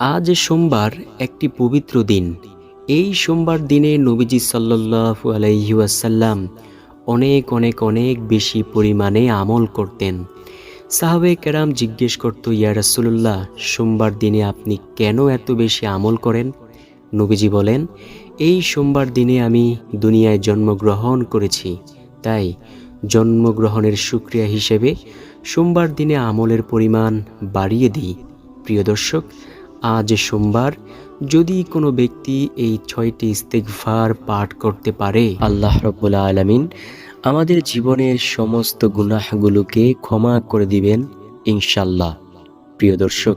আজ সোমবার একটি পবিত্র দিন। এই সোমবার দিনে নবীজি সাল্লাল্লাহু আলাইহি ওয়াসাল্লাম অনেক অনেক অনেক বেশি পরিমাণে আমল করতেন। সাহাবে কেরাম জিজ্ঞেস করত, ইয়া রাসূলুল্লাহ, সোমবার দিনে আপনি কেন এত বেশি আমল করেন? নবীজি বলেন, এই সোমবার দিনে আমি দুনিয়ায় জন্মগ্রহণ করেছি। তাই জন্মগ্রহণের সুক্রিয়া হিসেবে সোমবার দিনে আমলের পরিমাণ বাড়িয়ে দিই। প্রিয় দর্শক আজ সোমবার, যদি কোনো ব্যক্তি এই ছয়টি ইস্তেগফার পাঠ করতে পারে, আল্লাহ রব্বুল আলমিন আমাদের জীবনের সমস্ত গুনাহগুলোকে ক্ষমা করে দিবেন ইনশাল্লাহ প্রিয় দর্শক,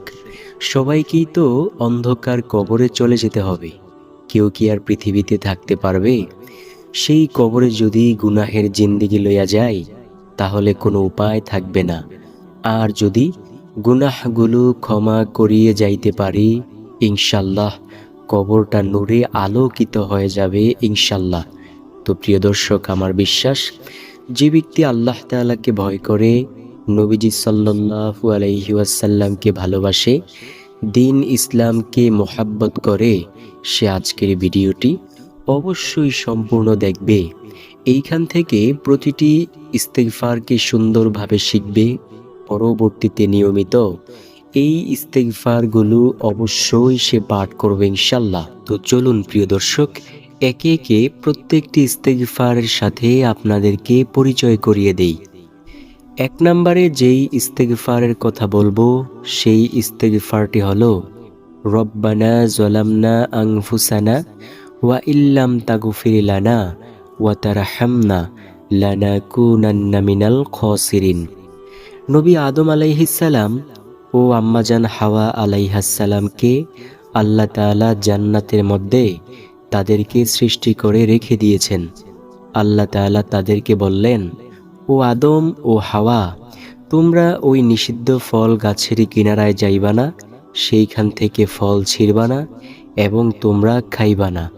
সবাইকেই তো অন্ধকার কবরে চলে যেতে হবে। কেউ কি আর পৃথিবীতে থাকতে পারবে? সেই কবরে যদি গুনাহের জিন্দিগি লইয়া যায়, তাহলে কোনো উপায় থাকবে না। আর যদি গুনাহগুলো ক্ষমা করিয়ে যাইতে পারি, ইনশাল্লাহ কবরটা নূরে আলোকিত হয়ে যাবে, ইনশাল্লাহ। তো প্রিয় দর্শক, আমার বিশ্বাস, যে ব্যক্তি আল্লাহ তাআলাকে ভয় করে, নবীজি সাল্লাল্লাহু আলাইহি ওয়াসাল্লামকে ভালোবাসে, দিন ইসলামকে মোহাব্বত করে, সে আজকের ভিডিওটি অবশ্যই সম্পূর্ণ দেখবে। এইখান থেকে প্রতিটি ইস্তেফারকে সুন্দরভাবে শিখবে পরবর্তীতে নিয়মিত এই ইস্তেগফারগুলো অবশ্যই সে পাঠ করবে ইনশাল্লাহ তো চলুন প্রিয় দর্শক, একে একে প্রত্যেকটি ইস্তেগফারের সাথে আপনাদেরকে পরিচয় করিয়ে দেই। এক নম্বরে যেই ইস্তেগফারের কথা বলব, সেই ইস্তেগফারটি হলো, রব্বানা জলামনা আংফুসানা ওয়া ইল্লাম তাগুফির লানা ওয়া তারহামনা লানাকুনান্না মিনাল খসিরিন। নবী আদম আলাইহিসাল্লাম ও আম্মাজান হাওয়া আলাইহাসাল্লামকে আল্লাহ তাআলা জান্নাতের মধ্যে তাদেরকে সৃষ্টি করে রেখে দিয়েছেন। আল্লাহ তাআলা তাদেরকে বললেন, ও আদম ও হাওয়া, তোমরা ওই নিষিদ্ধ ফল গাছের কিনারায় যাইবা না, সেইখান থেকে ফল ছিঁড়বা না এবং তোমরা খাইবা না।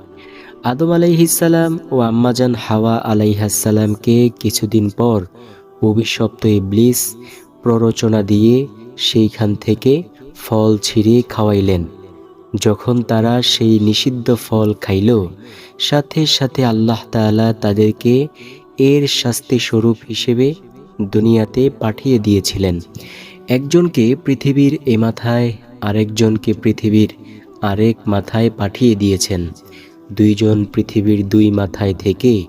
আদম আলাইহিসাল্লাম ও আম্মাজান হাওয়া আলাইহাসাল্লামকে কিছুদিন পর অভিশপ্ত ইবলিস প্ররোচনা দিয়ে সেইখান থেকে ফল ছিঁড়ে খাওয়াইলেন। যখন তারা সেই নিষিদ্ধ ফল খাইল, সাথে সাথে আল্লাহ তাআলা তাদেরকে এর শাস্তি স্বরূপ হিসেবে দুনিয়াতে পাঠিয়ে দিয়েছিলেন। একজনকে পৃথিবীর এ মাথায়, আরেকজনকে পৃথিবীর আরেক মাথায় পাঠিয়ে দিয়েছেন। দুইজন পৃথিবীর দুই মাথায় থেকে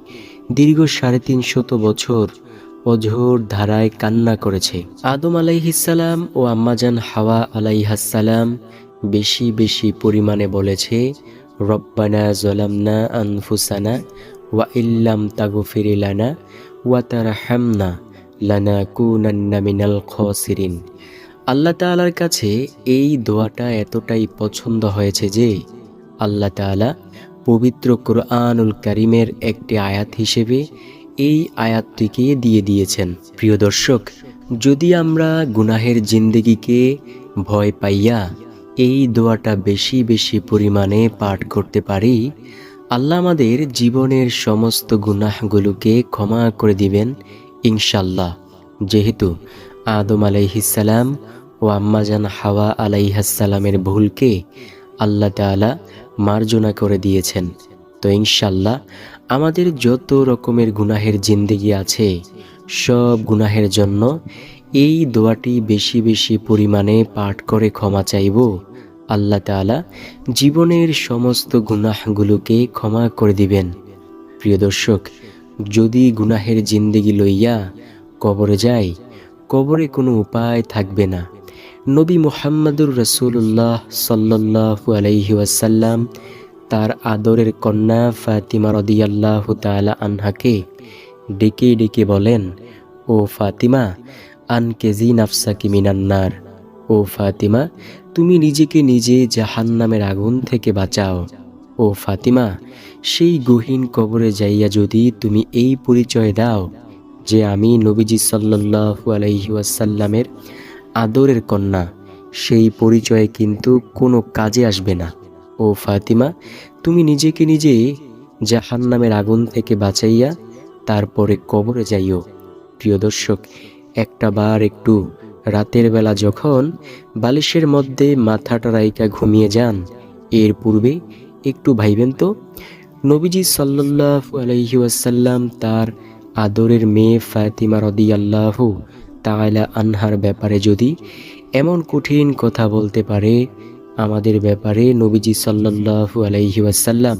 দীর্ঘ সাড়ে তিনশত বছর অঝোর ধারায় কান্না করেছে। আদম আলাইহিসাল্লাম ও আম্মাজান হাওয়া আলাইহাসাল্লাম বেশি বেশি পরিমাণে বলেছে, রব্বানা জলামনা আনফুসানা ওয়া ইল্লাম তাগফির লানা ওয়া তারহামনা লানা কুনান্না মিনাল খসিরিন। আল্লাহ তাআলার কাছে এই দোয়াটা এতটাই পছন্দ হয়েছে যে, আল্লাহ তাআলা পবিত্র কোরআনুল কারিমের একটি আয়াত হিসেবে এই আয়াতটিকে দিয়ে দিয়েছেন। প্রিয় দর্শক, যদি আমরা গুনাহের জিন্দেগিকে ভয় পাইয়া এই দোয়াটা বেশি বেশি পরিমাণে পাঠ করতে পারি, আল্লাহ আমাদের জীবনের সমস্ত গুনাহগুলোকে ক্ষমা করে দিবেন ইনশাল্লাহ যেহেতু আদম আলাইহিসাল্লাম ও আম্মাজান হাওয়া আলাইহাসাল্লামের ভুলকে আল্লাহ তাআলা মার্জনা করে দিয়েছেন। তো ইনশাল্লাহ আমাদের যত রকমের গুনাহের জিন্দেগি আছে, সব গুনাহের জন্য এই দোয়াটি বেশি বেশি পরিমাণে পাঠ করে ক্ষমা চাইব। আল্লাহ তাআলা জীবনের সমস্ত গুনাহগুলোকে ক্ষমা করে দিবেন। প্রিয় দর্শক, যদি গুনাহের জিন্দেগি লইয়া কবরে যাই, কবরে কোনো উপায় থাকবে না। নবী মুহাম্মদুর রসুল্লাহ সাল্লাহু আলাইহি তার আদরের কন্যা ফাতিমা রদিয়াল্লাহ তালা আনহাকে ডেকে ডেকে বলেন, ও ফাতিমা আন কেজি নাফসাকি মিনান্নার ও ফাতিমা, তুমি নিজেকে নিজে জাহান্নামের আগুন থেকে বাঁচাও। ও ফাতিমা, সেই গহীন কবরে যাইয়া যদি তুমি এই পরিচয় দাও যে আমি নবীজি সাল্লাহু আলাইহি ওয়াসাল্লামের আদরের কন্যা, সেই পরিচয়ে কিন্তু কোনো কাজে আসবে না। ও ফাতিমা, তুমি নিজেকে নিজে জাহান নামের আগুন থেকে বাঁচাইয়া তারপরে কবরে যাইও। প্রিয় দর্শক, একটা বার একটু রাতের বেলা যখন বালিশের মধ্যে মাথাটা রাইকা ঘুমিয়ে যান, এর পূর্বে একটু ভাইবেন তো, নবীজি সাল্লাহ আলহিউসাল্লাম তার আদরের মেয়ে ফাতিমা রদি আল্লাহ তাইলা আনহার ব্যাপারে যদি এমন কঠিন কথা বলতে পারে আমাদের ব্যাপারে নবীজি সাল্লাহু আলাইহিউসাল্লাম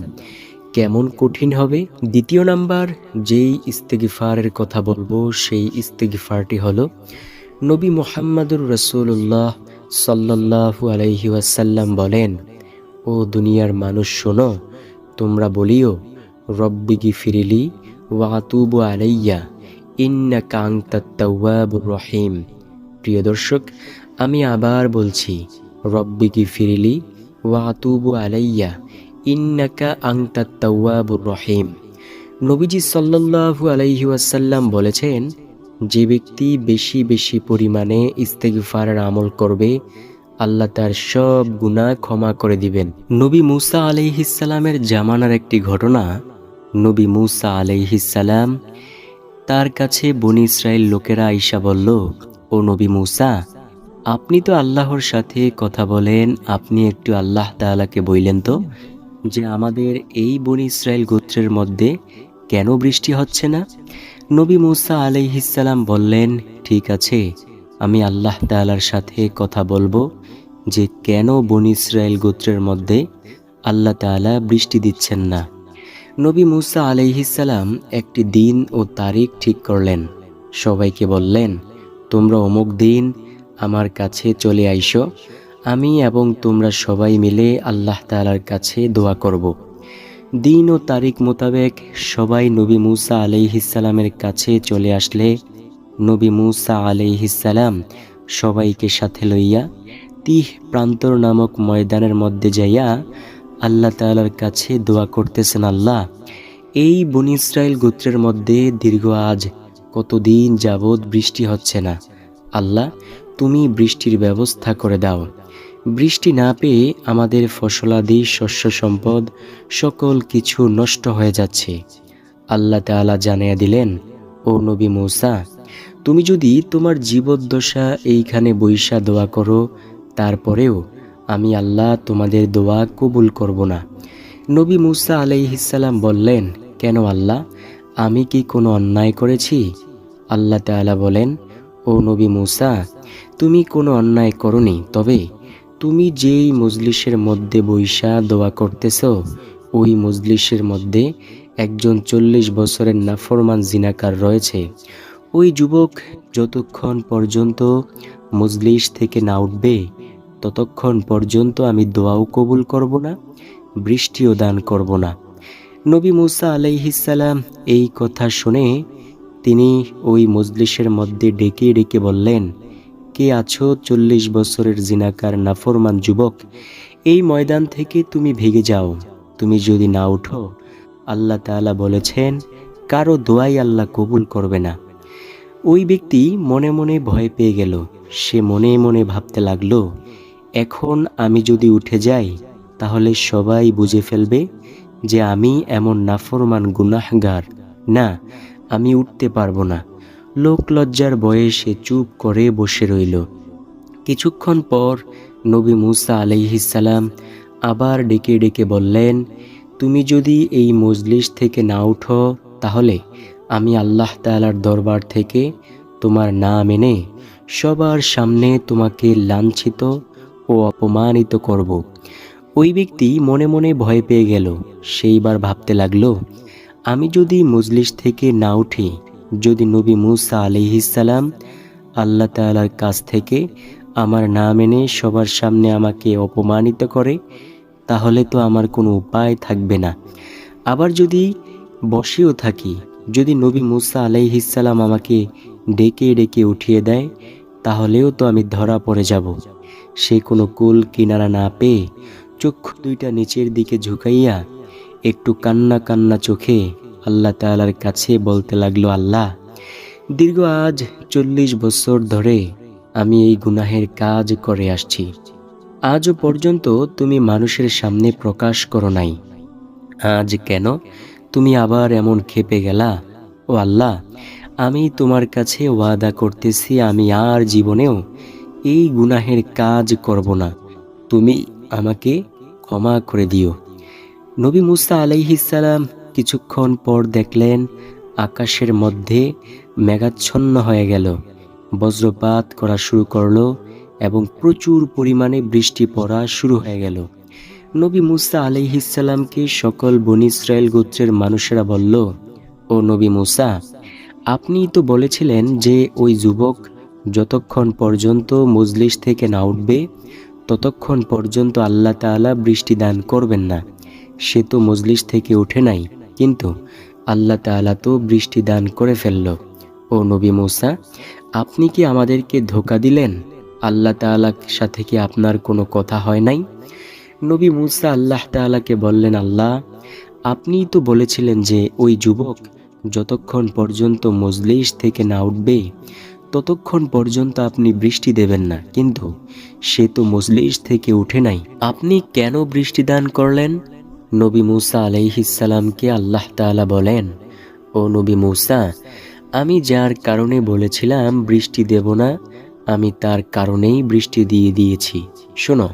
কেমন কঠিন হবে? দ্বিতীয় নাম্বার, যেই ইস্তেগিফারের কথা বলব, সেই ইস্তেগিফারটি হলো নবী মোহাম্মদুর রসুল্লাহ সাল্লাহু আলাইহিউসাল্লাম বলেন, ও দুনিয়ার মানুষ, শোনো, তোমরা বলিও রব্বিগি ফিরিলি ওয়াতুবু আলাইয়া ইন্না কাং তাত্তাওয়াবুর রহিম। প্রিয় দর্শক, আমি আবার বলছি রব্বিগি ফিরিলি ওয়াতুবু আলাইয়া, ইন্নাকা আংতা তাওয়াবুর রহিম। নবীজি সাল্লাল্লাহু আলাইহি ওয়াসাল্লাম বলেছেন, যে ব্যক্তি বেশি বেশি পরিমাণে ইস্তেগফারের আমল করবে, আল্লাহ তার সব গুনাহ ক্ষমা করে দিবেন। নবী মুসা আলাইহিসালামের জামানার একটি ঘটনা, নবী মুসা আলাইহিসালাম তার কাছে বনি ইসরায়েল লোকেরা আইসা বলল, ও নবী মুসা আপনি তো আল্লাহর সাথে কথা বলেন, আপনি একটু আল্লাহ তাআলাকে বইলেন তো, যে আমাদের এই বনি ইসরায়েল গোত্রের মধ্যে কেন বৃষ্টি হচ্ছে না? নবী মুসা আলাইহিসাল্লাম বললেন, ঠিক আছে, আমি আল্লাহ তাআলার সাথে কথা বলব যে কেন বনি ইসরায়েল গোত্রের মধ্যে আল্লাহ তাআলা বৃষ্টি দিচ্ছেন না? নবী মুসা আলাইহিসাল্লাম একটি দিন ও তারিখ ঠিক করলেন। সবাইকে বললেন, তোমরা অমুক দিন আমার কাছে চলে আইসো আমি এবং তোমরা সবাই মিলে আল্লাহ তালার কাছে দোয়া করব। দিন ও তারিখ মোতাবেক সবাই নবী মুসা আলাইহিসালামের কাছে চলে আসলে নবী মুসা আলাইহিসালাম সবাইকে সাথে লইয়া তিহ প্রান্তর নামক ময়দানের মধ্যে যাইয়া আল্লাহ তালার কাছে দোয়া করতেছেন, আল্লাহ, এই বনি ইসরায়েল গোত্রের মধ্যে দীর্ঘ আজ কতদিন যাবৎ বৃষ্টি হচ্ছে না আল্লাহ তুমি বৃষ্টির ব্যবস্থা করে দাও। বৃষ্টি না পেয়ে আমাদের ফসলাদি, শস্য সম্পদ, সকল কিছু নষ্ট হয়ে যাচ্ছে। আল্লাহ তাআলা জানিয়ে দিলেন, ও নবী মৌসা, তুমি যদি তোমার জীবদ্দশা এইখানে বৈশা দোয়া করো, তারপরেও আমি আল্লাহ তোমাদের দোয়া কবুল করব না। নবী মুসা আলাইহিসাল্লাম বললেন, কেন আল্লাহ, আমি কি কোনো অন্যায় করেছি? আল্লাহ তাআলা বলেন, ও নবী মুসা তুমি কোনো অন্যায় করনি, তবে তুমি যেই মজলিসের মধ্যে বৈশা দোয়া করতেছ, ওই মজলিসের মধ্যে একজন চল্লিশ বছরের নাফরমান জিনাকার রয়েছে। ওই যুবক যতক্ষণ পর্যন্ত মজলিস থেকে না উঠবে, ততক্ষণ পর্যন্ত আমি দোয়াও কবুল করব না, বৃষ্টিও দান করব না। নবী মুসা আলাইহিসাল্লাম এই কথা শুনে তিনি ওই মজলিসের মধ্যে ডেকে ডেকে বললেন কে আছো? চল্লিশ বছরের জিনাকার নাফরমান যুবক, এই ময়দান থেকে তুমি ভেগে যাও। তুমি যদি না উঠো, আল্লাহ তাআলা বলেছেন, কারও দোয়াই আল্লাহ কবুল করবে না। ওই ব্যক্তি মনে মনে ভয় পেয়ে গেল। সে মনে মনে ভাবতে লাগল, এখন আমি যদি উঠে যাই, তাহলে সবাই বুঝে ফেলবে যে আমি এমন নাফরমান গুনাহগার। না, আমি উঠতে পারব না। লোক লজ্জার বয়সে চুপ করে বসে রইল কিছুক্ষণ পর নবী মুসা আলাইহিসাল্লাম আবার ডেকে ডেকে বললেন, তুমি যদি এই মজলিস থেকে না উঠো, তাহলে আমি আল্লাহ তালার দরবার থেকে তোমার নাম এনে সবার সামনে তোমাকে লাঞ্ছিত ও অপমানিত করব। ওই ব্যক্তি মনে মনে ভয় পেয়ে গেল সেইবার ভাবতে লাগল, আমি যদি মজলিস থেকে না উঠি যদি নবী মুসা আলিহিসাল্লাম আল্লাহ তালার কাছ থেকে আমার নাম এনে সবার সামনে আমাকে অপমানিত করে, তাহলে তো আমার কোনো উপায় থাকবে না। আবার যদি বসেও থাকি, যদি নবী মুসা আলাইহিসাল্লাম আমাকে ডেকে ডেকে উঠিয়ে দেয়, তাহলেও তো আমি ধরা পড়ে যাব। সে কোনো কুল কিনারা না পেয়ে চক্ষু দুইটা নিচের দিকে ঝুঁকাইয়া একটু কান্না কান্না চোখে আল্লাহ তালার কাছে বলতে লাগল, আল্লাহ, দীর্ঘ আজ চল্লিশ বছর ধরে আমি এই গুনাহের কাজ করে আসছি। আজও পর্যন্ত তুমি মানুষের সামনে প্রকাশ করো নাই। আজ কেন তুমি আবার এমন খেপে গেলা? ও আল্লাহ, আমি তোমার কাছে ওয়াদা করতেছি, আমি আর জীবনেও এই গুনাহের কাজ করব না। তুমি আমাকে ক্ষমা করে দিও। নবী মুসা আলাইহিসাল্লাম কিছুক্ষণ পর দেখলেন আকাশের মধ্যে মেঘাচ্ছন্ন হয়ে গেল। বজ্রপাত করা শুরু করল এবং প্রচুর পরিমাণে বৃষ্টি পড়া শুরু হয়ে গেল। নবী মুসা আলাইহিসাল্লামকে সকল বনি ইসরায়েল গোত্রের মানুষেরা বলল, ও নবী মুসা, আপনি তো বলেছিলেন যে ওই যুবক যতক্ষণ পর্যন্ত মজলিস থেকে না উঠবে, ততক্ষণ পর্যন্ত আল্লাহ তাআলা বৃষ্টি দান করবেন না। সে তো মজলিস থেকে ওঠে নাই। কিন্তু আল্লাহ তাআলা তো বৃষ্টি দান করে ফেলল। ও নবী মুসা, আপনি কি আমাদেরকে ধোকা দিলেন? আল্লাহ তাআলার সাথে কি আপনার কোনো কথা হয় নাই? নবী মুসা আল্লাহ তাআলাকে বললেন, আল্লাহ, আপনিই তো বলেছিলেন যে ওই যুবক যতক্ষণ পর্যন্ত মজলিস থেকে না উঠবে, ততক্ষণ পর্যন্ত আপনি বৃষ্টি দেবেন না। কিন্তু সে তো মজলিস থেকে উঠে নাই। আপনি কেন বৃষ্টি দান করলেন? নবী মুসা আলাইহিসালামকে আল্লাহ তাআলা বলেন, ও নবী মুসা, আমি যার কারণে বলেছিলাম বৃষ্টি দেব না, আমি তার কারণেই বৃষ্টি দিয়ে দিয়েছি। শোনো,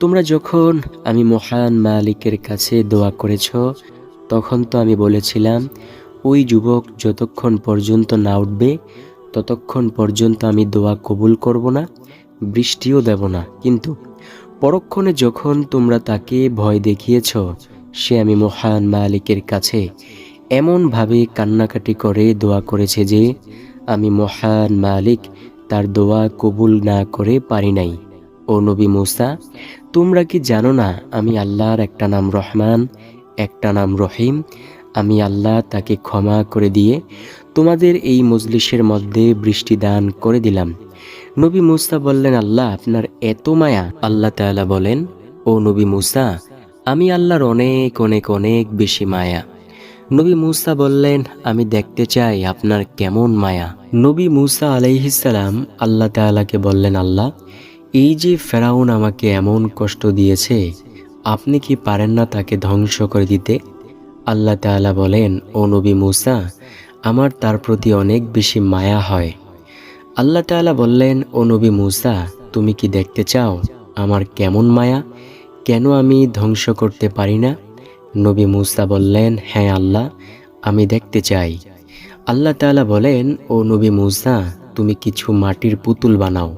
তোমরা যখন আমি মহান মালিকের কাছে দোয়া করেছ, তখন তো আমি বলেছিলাম, ওই যুবক যতক্ষণ পর্যন্ত না উঠবে, ততক্ষণ পর্যন্ত আমি দোয়া কবুল করব না, বৃষ্টিও দেব না। কিন্তু পরক্ষণে যখন তোমরা তাকে ভয় দেখিয়েছ, সে আমি মহান মালিকের কাছে এমনভাবে কান্নাকাটি করে দোয়া করেছে যে, আমি মহান মালিক, তার দোয়া কবুল না করে পারি নাই। ও নবী মুসা, তোমরা কি জানো না আমি আল্লাহর একটা নাম রহমান, একটা নাম রহিম আমি আল্লাহ তাকে ক্ষমা করে দিয়ে তোমাদের এই মজলিসের মধ্যে বৃষ্টি দান করে দিলাম। নবী মুসা বললেন, আল্লাহ, আপনার এত মায়া। আল্লাহ তাআলা বলেন, ও নবী মুসা, আমি আল্লাহর অনেক অনেক অনেক বেশি মায়া। নবী মুসা বললেন, আমি দেখতে চাই আপনার কেমন মায়া। নবী মুসা আলাইহিসাল্লাম আল্লাহ তাআলাকে বললেন, আল্লাহ, এই যে ফেরাউন আমাকে এমন কষ্ট দিয়েছে, আপনি কি পারেন না তাকে ধ্বংস করে দিতে? আল্লাহ তাআলা বলেন, ও নবী মুসা, আমার তার প্রতি অনেক বেশি মায়া হয়। আল্লাহ তাআলা বললেন, ও নবী মুসা, তুমি কি দেখতে চাও আমার কেমন মায়া? কেন আমি ধ্বংস করতে পারি না? নবী মুসা বললেন হ্যাঁ আল্লাহ, আমি দেখতে চাই। আল্লাহ তাআলা বলেন, ও নবী মুসা, তুমি কিছু মাটির পুতুল বানাও।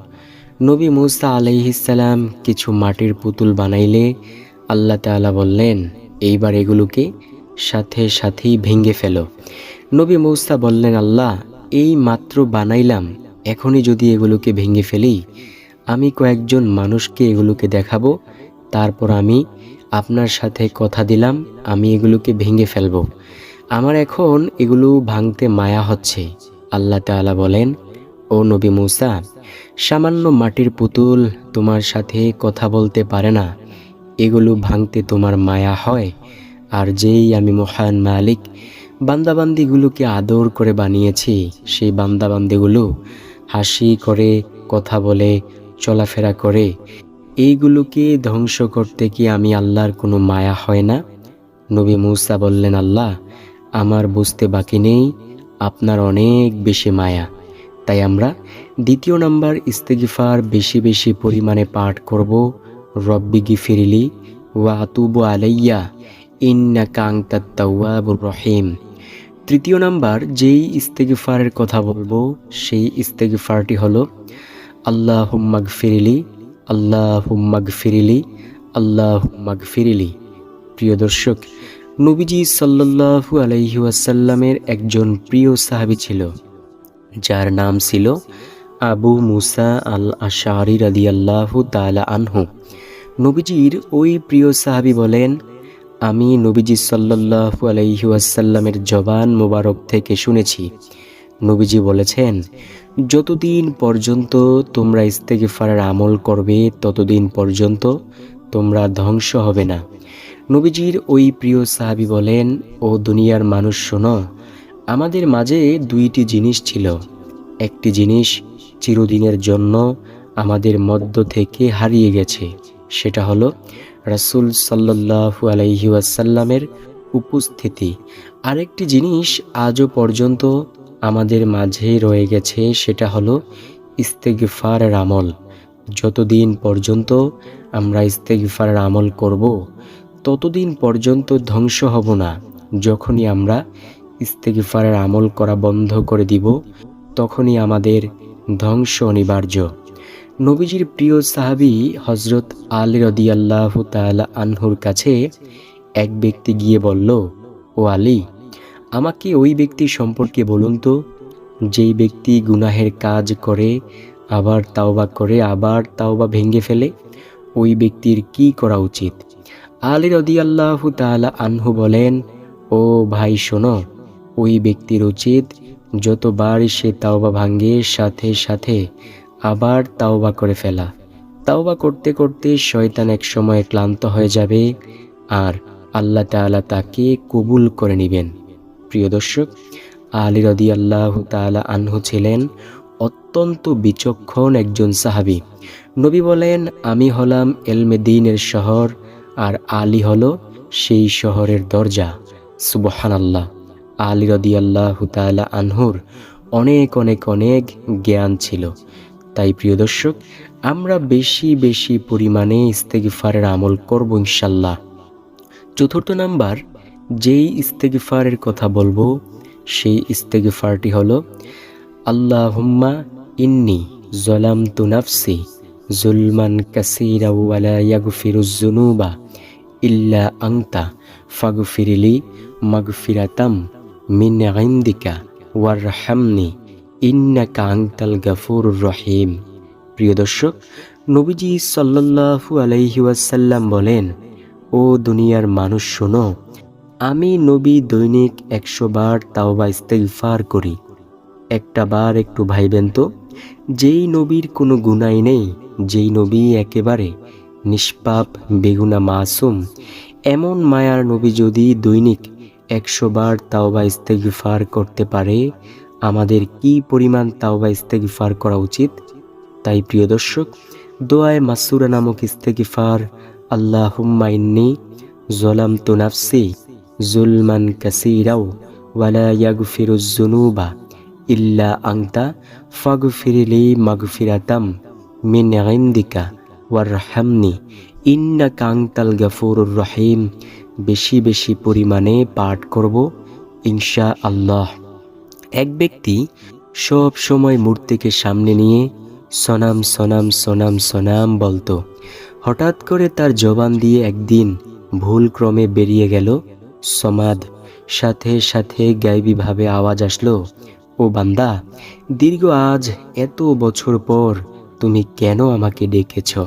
নবী মুসা আলাইহিসাল্লাম কিছু মাটির পুতুল বানাইলে আল্লাহ তাআলা বললেন, এইবার এগুলোকে সাথে সাথেই ভেঙে ফেলো। নবী মৌসা বললেন, আল্লাহ, এই মাত্র বানাইলাম। এখনই যদি এগুলোকে ভেঙে ফেলি, আমি কয়েকজন মানুষকে এগুলোকে দেখাবো। তারপর আমি আপনার সাথে কথা দিলাম, আমি এগুলোকে ভেঙে ফেলব। আমার এখন এগুলো ভাঙতে মায়া হচ্ছে। আল্লাহ তাআলা বলেন, ও নবী মৌসা, সামান্য মাটির পুতুল তোমার সাথে কথা বলতে পারে না। এগুলো ভাঙতে তোমার মায়া হয়। আর যেই আমি মহান মালিক, বান্দাবান্দিগুলোকে আদর করে বানিয়েছি, সেই বান্দাবান্দিগুলো হাসি করে, কথা বলে, চলাফেরা করে, এইগুলোকে ধ্বংস করতে কি আমি আল্লাহর কোনো মায়া হয় না? নবী মুসা বললেন, আল্লাহ, আমার বুঝতে বাকি নেই, আপনার অনেক বেশি মায়া। তাই আমরা দ্বিতীয় নাম্বার ইস্তেগিফার বেশি বেশি পরিমাণে পাঠ করব, রব্বি গিফিরিলি ওয়া আতুবু আলাইয়া ইন্না রহিম। তৃতীয় নাম্বার, যেই ইস্তেগিফারের কথা বলব, সেই ইস্তেগিফারটি হলো আল্লাহ হুম্মাগ ফিরিলি আল্লাহ হুম্মাগ ফিরিলি আল্লাহ হুম্মাগ ফিরিলি প্রিয় দর্শক, নবীজি আলাইহি ওয়াসাল্লামের একজন প্রিয় সাহাবী ছিল, যার নাম ছিল আবু মুসা আল আশারি রাদিয়াল্লাহু তাআলা আনহু। নবীজির ওই প্রিয় সাহাবী বলেন আমি নবীজি সাল্লাল্লাহু আলাইহি ওয়াসাল্লামের জবান মোবারক থেকে শুনেছি। নবীজি বলেছেন, যতদিন পর্যন্ত তোমরা ইস্তেগফারের আমল করবে, ততদিন পর্যন্ত তোমরা ধ্বংস হবে না। নবীজির ওই প্রিয় সাহাবী বলেন, ও দুনিয়ার মানুষ শোনো, আমাদের মাঝে দুইটি জিনিস ছিল। একটি জিনিস চিরদিনের জন্য আমাদের মধ্য থেকে হারিয়ে গেছে, সেটা হলো রাসূল সাল্লাল্লাহু আলাইহি ওয়াসাল্লামের উপস্থিতি। আরেকটি জিনিস আজও পর্যন্ত আমাদের মাঝে রয়ে গেছে, সেটা হলো ইস্তেগফারের আমল। যতদিন পর্যন্ত আমরা ইস্তেগফারের আমল করব, ততদিন পর্যন্ত ধ্বংস হব না। যখনই আমরা ইস্তেগফারের আমল করা বন্ধ করে দিব, তখনই আমাদের ধ্বংস অনিবার্য। নবীজির প্রিয় সাহাবি হজরত আলী রদিয়াল্লাহ তাআলা আনহুর কাছে এক ব্যক্তি গিয়ে বলল, ও আলী, আমাকে ওই ব্যক্তি সম্পর্কে বলুন তো। যেই ব্যক্তি গুনাহের কাজ করে, আবার তাওবা করে, আবার তাওবা ভেঙে ফেলে, ওই ব্যক্তির কি করা উচিত? আলী রদিয়াল্লাহ তাআলা আনহু বলেন, ও ভাই, শোনো, ওই ব্যক্তির উচিত যতবার সে তাওবা ভাঙ্গে সাথে সাথে আবার তাওবা করে ফেলা। তাওবা করতে করতে শয়তান এক সময় ক্লান্ত হয়ে যাবে আর আল্লাহ তাআলা তাকে কবুল করে নেবেন। প্রিয় দর্শক, আলী রদি আল্লাহ তাআলা আনহু ছিলেন অত্যন্ত বিচক্ষণ একজন সাহাবী। নবী বলেন, আমি হলাম এলমেদিনের শহর আর আলী হলো সেই শহরের দরজা। সুবহান আল্লাহ আলী রদি আল্লাহ তাআলা আনহুর অনেক অনেক অনেক জ্ঞান ছিল। তাই প্রিয় দর্শক, আমরা বেশি বেশি পরিমাণে ইস্তেগফারের আমল করব ইনশাল্লাহ চতুর্থ নাম্বার, যেই ইস্তেগফারের কথা বলব, সেই ইস্তেগফারটি হলো, আল্লাহুম্মা ইন্নি জলাম তু নাফসি জুলমান কাসিরা ওয়ালা ইয়াগফিরুজ জুনুবা ইল্লা আংতা ফাগুফিরিলি মাগফিরাতাম মিন ইন্দিকা ওয়ারহামনি ইন্নাকা আংতাল গাফুরুর রহিম। প্রিয় দর্শক, নবীজি সাল্লাল্লাহু আলাইহি ওয়াসাল্লাম বলেন, ও দুনিয়ার মানুষ শোনো, আমি নবী দৈনিক একশো বার তাওবা ইস্তেগফার করি। একটা বার একটু ভাইবেন তো, যেই নবীর কোনো গুনাই নেই, যেই নবী একেবারে নিষ্পাপ, বেগুনা মাসুম, এমন মায়ার নবী যদি দৈনিক একশো বার তাওবা ইস্তেগফার করতে পারে আমাদের কি পরিমাণ তাওবা ইস্তেগফার করা উচিত? তাই প্রিয় দর্শক, দোয়ায় মাসুরা নামক ইস্তেগফার আল্লাহ ইন্নি জলাম তু নাফসি জুলমান কাসিরাও ওয়ালা ইয়াগফিরুজ জুনুবা ইল্লা আংতা ফাগফিরিলি মাগফিরাতাম মিন ইন্দিকা ওয়ারহামনি ইন্নাকা আংতাল গাফুরুর রহিম। বেশি বেশি পরিমাণে পাঠ করব ইনশা আল্লাহ এক ব্যক্তি সব সময় মূর্তিকে সামনে নিয়ে সনাম সনাম সনাম সনাম বলতো। হঠাৎ করে তার জবান দিয়ে একদিন ভুল ক্রমে বেরিয়ে গেল সমাদ। সাথে সাথে গাইবীভাবে আওয়াজ আসলো, ও বান্দা, দীর্ঘ আজ এত বছর পর তুমি কেন আমাকে ডেকেছ?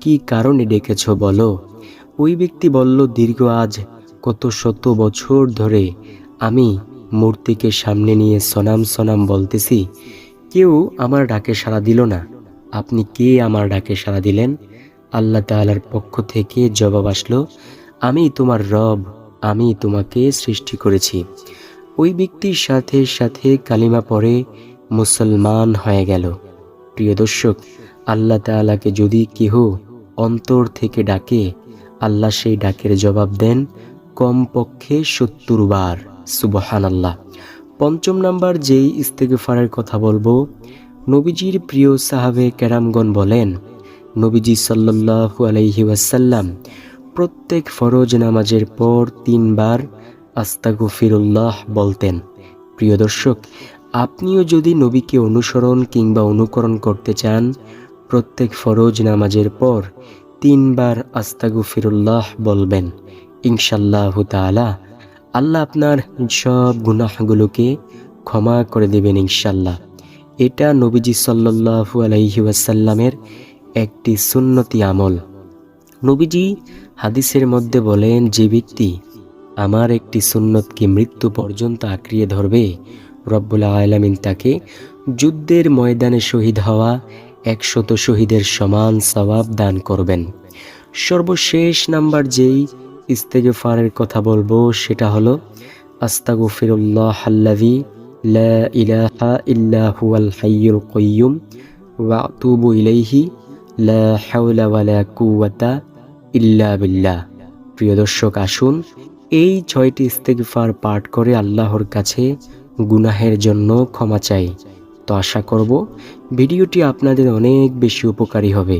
কি কারণে ডেকেছ বলো? ওই ব্যক্তি বলল, দীর্ঘ আজ কত শত বছর ধরে আমি মূর্তিকে সামনে নিয়ে সনাম সনাম বলতেছি, কেউ আমার ডাকে সাড়া দিল না। আপনি কে আমার ডাকে সাড়া দিলেন? আল্লাহ তাআলার পক্ষ থেকে জবাব আসলো, আমি তোমার রব, আমি তোমাকে সৃষ্টি করেছি। ওই ব্যক্তির সাথে সাথে কালিমা পড়ে মুসলমান হয়ে গেল। প্রিয় দর্শক, আল্লাহ তাআলাকে যদি কেহ অন্তর থেকে ডাকে, আল্লাহ সেই ডাকের জবাব দেন, কমপক্ষে সত্তর বার। সুবহান আল্লাহ পঞ্চম নাম্বার যেই ইস্তেগফারের কথা বলব, নবীজির প্রিয় সাহাবে কেরামগণ বলেন, নবীজি সাল্লাল্লাহু আলাইহি ওয়াসাল্লাম প্রত্যেক ফরজ নামাজের পর তিনবার আস্তাগফিরুল্লাহ বলতেন। প্রিয় দর্শক, আপনিও যদি নবীকে অনুসরণ কিংবা অনুকরণ করতে চান, প্রত্যেক ফরজ নামাজের পর তিনবার আস্তাগফিরুল্লাহ বলবেন। ইনশাল্লাহ তাআলা আল্লাহ আপনার সব গুনাহগুলোকে ক্ষমা করে দেবেন ইনশাল্লাহ এটা নবীজি সাল্লাল্লাহু আলাইহি ওয়াসাল্লামের একটি সুন্নতি আমল। নবীজি হাদিসের মধ্যে বলেন, যে ব্যক্তি আমার একটি সুন্নতকে মৃত্যু পর্যন্ত আঁকড়িয়ে ধরবে, রব্বুল আলামিন তাকে যুদ্ধের ময়দানে শহীদ হওয়া, একশত শহীদের সমান সওয়াব দান করবেন। সর্বশেষ নাম্বার যেই ইস্তেগফারের কথা বলব, সেটা হলো ইল্লা হুয়াল ইলাইহি ইল্লা প্রিয় দর্শক, আসুন এই ছয়টি ইস্তেগফার পাঠ করে আল্লাহর কাছে গুনাহের জন্য ক্ষমা চাই। তো আশা করব, ভিডিওটি আপনাদের অনেক বেশি উপকারী হবে।